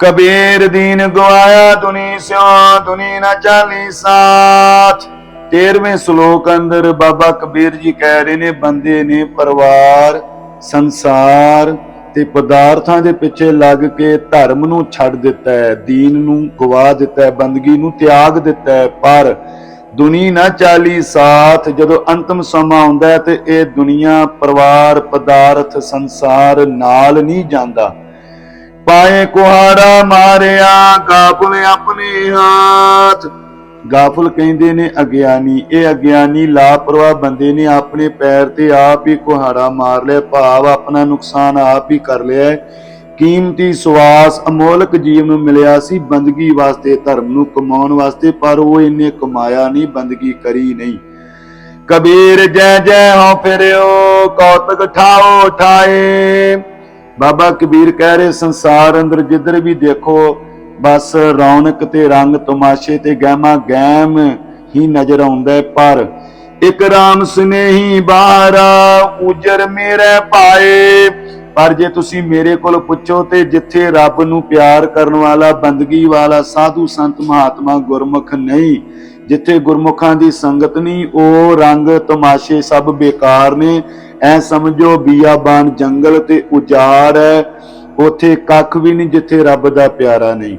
ਕਬੀਰ ਦੀਨ ਗਵਾਇਆ ਦੁਨੀ ਸਿਓ ਦੁਨੀ ਨਾ ਚਾਲੀ ਸਾਥ। 13ਵੇਂ ਸ਼ਲੋਕ ਅੰਦਰ ਬਾਬਾ ਕਬੀਰ ਜੀ ਕਹਿ ਰਹੇ ਨੇ, ਬੰਦੇ ਨੇ ਪਰਿਵਾਰ, ਸੰਸਾਰ ਤੇ ਪਦਾਰਥਾਂ ਦੇ ਪਿੱਛੇ ਲੱਗ ਕੇ ਧਰਮ ਨੂੰ ਛੱਡ ਦਿੱਤਾ ਹੈ, ਦੀਨ ਨੂੰ ਗਵਾ ਦਿੱਤਾ ਹੈ, ਬੰਦਗੀ ਨੂੰ ਤਿਆਗ ਦਿੱਤਾ ਹੈ, ਪਰ ਦੁਨੀ ਨਾ ਚਾਲੀ ਸਾਥ, ਜਦੋਂ ਅੰਤਮ ਸਮਾਂ ਆਉਂਦਾ ਹੈ ਤੇ ਇਹ ਦੁਨੀਆ ਪਰਿਵਾਰ, ਪਦਾਰਥ, ਸੰਸਾਰ ਨਾਲ ਨਹੀਂ ਜਾਂਦਾ। ਪਾਏ ਕੁਹਾੜਾ ਮਾਰਿਆ, ਗਾਫਲ ਆਪਣੇ ਹੱਥ। ਗਾਫਲ ਕਹਿੰਦੇ ਨੇ, ਅਗਿਆਨੀ, ਇਹ ਅਗਿਆਨੀ ਲਾਪਰਵਾਹ ਬੰਦੇ ਨੇ ਆਪਣੇ ਪੈਰ ਤੇ ਆਪ ਹੀ ਕੁਹਾੜਾ ਮਾਰ ਲਿਆ, ਭਾਵ ਆਪਣਾ ਨੁਕਸਾਨ ਆਪ ਹੀ ਕਰ ਲਿਆ ਕੀਮਤੀ ਸਵਾਸ ਅਮੋਲਕ ਜੀਵ ਨੂੰ ਮਿਲਿਆ ਸੀ, ਬੰਦਗੀ ਵਾਸਤੇ, ਧਰਮ ਨੂੰ ਕਮਾਉਣ ਵਾਸਤੇ, ਪਰ ਉਹ ਇਹਨੇ ਕਮਾਇਆ ਨਹੀਂ, ਬੰਦਗੀ ਕਰੀ ਨਹੀਂ। ਕਬੀਰ ਜੈ ਜੈ ਹੋ ਫਿਰਿਓ, ਕੌਤਕ ਠਾਓ ਠਾਏ। ਬਾਬਾ ਕਬੀਰ ਕਹਿ ਰਹੇ, ਸੰਸਾਰ ਅੰਦਰ ਜਿੱਧਰ ਵੀ ਦੇਖੋ, ਬਸ ਰੌਣਕ ਤੇ ਰੰਗ ਤਮਾਸ਼ੇ ਤੇ ਗਹਿਮਾ ਗਹਿਮ ਹੀ ਨਜ਼ਰ ਆਉਂਦਾ ਹੈ ਪਰ ਇੱਕ ਰਾਮ ਸੁਨੇਹੀ ਬਾਰਾ ਉਜਰ ਮੇਰੇ ਪਾਏ। ਪਰ ਜੇ ਤੁਸੀਂ ਮੇਰੇ ਕੋਲ ਪੁੱਛੋ ਤੇ ਜਿੱਥੇ ਰੱਬ ਨੂੰ ਪਿਆਰ ਕਰਨ ਵਾਲਾ, ਬੰਦਗੀ ਵਾਲਾ, ਸਾਧੂ ਸੰਤ ਮਹਾਤਮਾ ਗੁਰਮੁਖ ਨਹੀਂ, ਜਿੱਥੇ ਗੁਰਮੁਖਾਂ ਦੀ ਸੰਗਤ ਨਹੀਂ, ਉਹ ਰੰਗ ਤਮਾਸ਼ੇ ਸਭ ਬੇਕਾਰ ਨੇ। ਐ ਸਮਝੋ ਬੀਆਬਾਨ ਜੰਗਲ ਤੇ ਉਜਾੜ ਹੈ, ਉਥੇ ਕੱਖ ਵੀ ਨਹੀਂ ਜਿੱਥੇ ਰੱਬ ਦਾ ਪਿਆਰਾ ਨਹੀਂ।